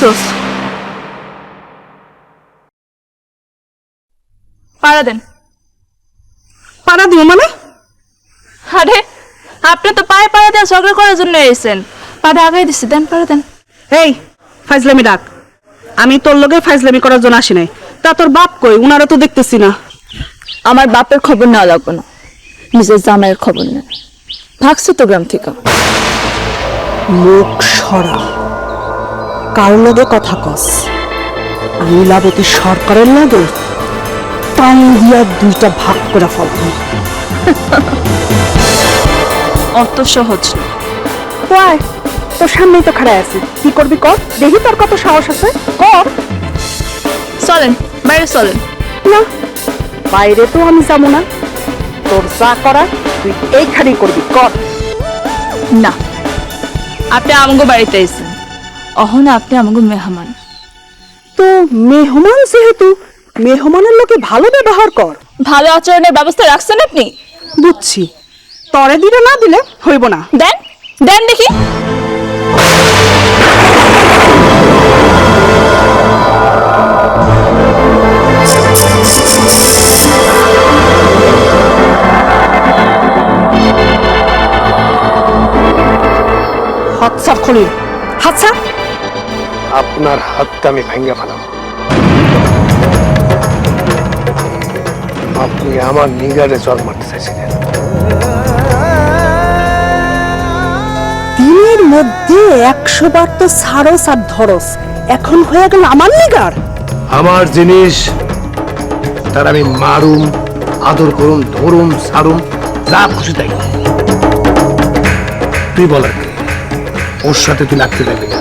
আফসোস। পাড়া দেন। পাড়া দিও মানে? আরে আপনি তো পায়ে পাড়া দেন ঝগড়া করার জন্য এসেছেন। পাড়া আগাই দিচ্ছি দেন পাড়া দেন। এই ফাইজলামি ডাক। আমি তোর লগে ফাইজলামি করার জন্য আসি নাই। তা তোর বাপ কই? উনারা তো দেখতেছি না। আমার বাপের খবর নেওয়া লাগবে না। নিজের জামাইয়ের খবর নেন ভাগছে তো গ্রাম থেকে। মুখ সরা। কার লগে কথা কস। আমি লাবতী সরকারের লাগে টান দিয়া দুইটা ভাগ করে ফেলব অত সহজ ওয়াই তোর সামনেই তো খাড়ায় আছি। কি করবি কর? দেখি তোর কত সাহস আছে। কর। চলেন বাইরে চলেন। না বাইরে তো আমি যাব না। তোর যা করা তুই এইখানেই করবি। কর। না আপনি আমগো বাড়িতে এসেছেন অহন আপনি আমগো মেহমান। তো মেহমান যেহেতু মেহমানের লোকে ভালো ব্যবহার কর। ভালো আচরণের ব্যবস্থা রাখছেন আপনি? বুঝছি। তরে দিলে না দিলে হইব না। দেন দেন দেখি। হাত সাফ খলিল। হাত সাফ আপনার হাতটা আমি ভেঙে ফেলাম আপনি আমার নিগারে জল মারতে চাইছিলেন। দিনের মধ্যে একশো বার তো সারস আর ধরস এখন হয়ে গেল আমার নিগার। আমার জিনিস তার আমি মারুম আদর করুম ধরুম সারুম যা খুশি তাই। তুই বলার ওর সাথে তুই লাগতে পারবি না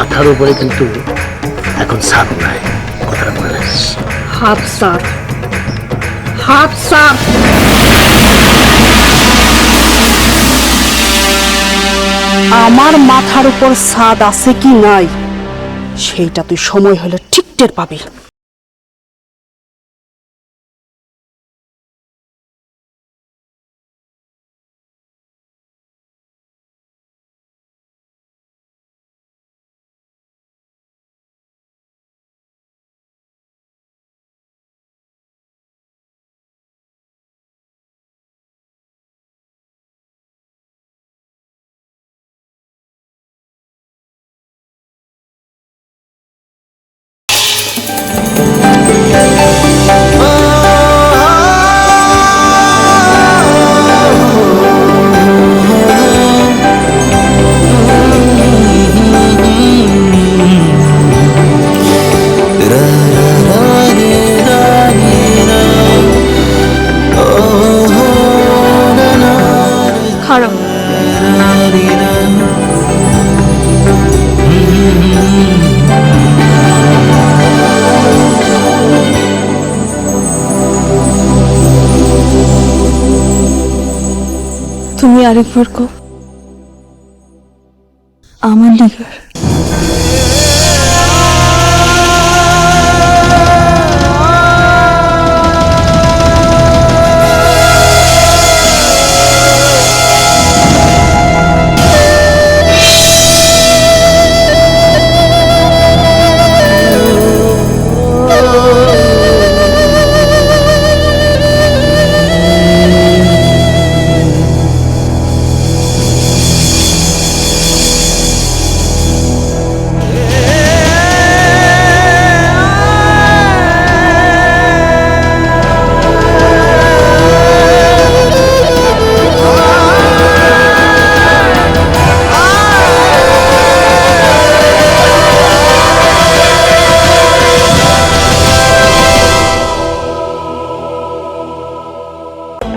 মাথার উপরে কিন্তু এখন সাপ নাই, কথাটা মনে রাখিস। সাপ। হাফ সাপ। আমার মাথার উপর স্বাদ আছে কি নাই, সেইটা তুই সময় হলে ঠিক টের পাবি। তুমি আরেকবার কো আমার লিগার